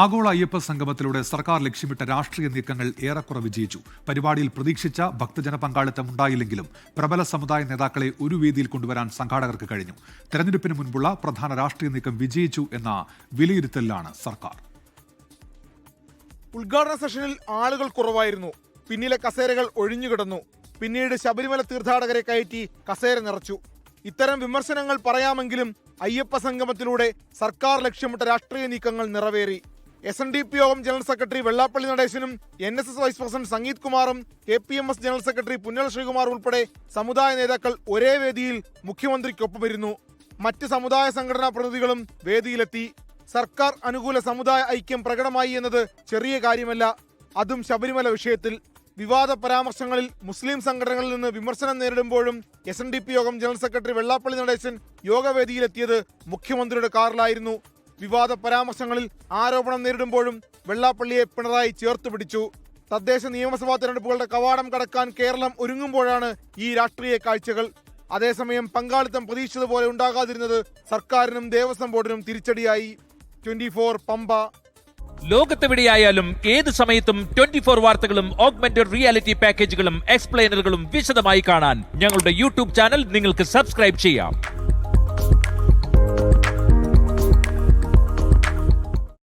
ആഗോള അയ്യപ്പ സംഗമത്തിലൂടെ സർക്കാർ ലക്ഷ്യമിട്ട രാഷ്ട്രീയ നീക്കങ്ങൾ ഏറെക്കുറെ വിജയിച്ചു. പരിപാടിയിൽ പ്രതീക്ഷിച്ച ഭക്തജന പങ്കാളിത്തം ഉണ്ടായില്ലെങ്കിലും പ്രബല സമുദായ നേതാക്കളെ ഒരു വേദിയിൽ കൊണ്ടുവരാൻ സംഘാടകർക്ക് കഴിഞ്ഞു. തെരഞ്ഞെടുപ്പിന് മുൻപുള്ള പ്രധാന രാഷ്ട്രീയ നീക്കം വിജയിച്ചു എന്ന വിലയിരുത്തലിലാണ് സർക്കാർ. ഉദ്ഘാടന സെഷനിൽ ആളുകൾ കുറവായിരുന്നു. പിന്നിലെ കസേരകൾ ഒഴിഞ്ഞുകിടന്നു പിന്നീട് ശബരിമല തീർത്ഥാടകരെ കയറ്റി കസേര നിറച്ചു. ഇത്തരം വിമർശനങ്ങൾ പറയാമെങ്കിലും അയ്യപ്പ സംഗമത്തിലൂടെ സർക്കാർ ലക്ഷ്യമിട്ട രാഷ്ട്രീയ നീക്കങ്ങൾ നിറവേറി. S N D P Yogam general secretary Vellappally നടേശനും N S S vice president Sangeeth കുമാറും K P M S general secretary Punnala Sreekumar ഉൾപ്പെടെ സമുദായ നേതാക്കൾ ഒരേ വേദിയിൽ മുഖ്യമന്ത്രിക്കൊപ്പമിരുന്നു. മറ്റ് സമുദായ സംഘടനാ പ്രതിനിധികളും വേദിയിലെത്തി. സർക്കാർ അനുകൂല സമുദായ ഐക്യം പ്രകടമായി എന്നത് ചെറിയ കാര്യമല്ല. അതും ശബരിമല വിഷയത്തിൽ. വിവാദ പരാമർശങ്ങളിൽ മുസ്ലിം സംഘടനകളിൽ നിന്ന് വിമർശനം നേരിടുമ്പോഴും S N D P Yogam general secretary Vellappally Natesan യോഗവേദിയിലെത്തിയത് മുഖ്യമന്ത്രിയുടെ കാറിലായിരുന്നു. വിവാദ പരാമർശങ്ങളിൽ ആരോപണം നേരിടുമ്പോഴും വെള്ളാപ്പള്ളിയെ പിണറായി ചേർത്ത് പിടിച്ചു. തദ്ദേശ നിയമസഭാ തെരഞ്ഞെടുപ്പുകളുടെ കവാടം കടക്കാൻ കേരളം ഒരുങ്ങുമ്പോഴാണ് ഈ രാഷ്ട്രീയ കാഴ്ചകൾ. അതേസമയം പങ്കാളിത്തം പ്രതീക്ഷിച്ചതുപോലെ ഉണ്ടാകാതിരുന്നത് സർക്കാരിനും ദേവസ്വം ബോർഡിനും തിരിച്ചടിയായി. Twenty four Pampa. ലോകത്തെവിടെയായാലും ഏത് സമയത്തും ട്വന്റി ഫോർ വാർത്തകളും ഓഗ്മെന്റഡ് റിയാലിറ്റി പാക്കേജുകളും എക്സ്പ്ലെയിനറുകളും വിശദമായി കാണാൻ ഞങ്ങളുടെ യൂട്യൂബ് ചാനൽ നിങ്ങൾക്ക് സബ്സ്ക്രൈബ് ചെയ്യാം.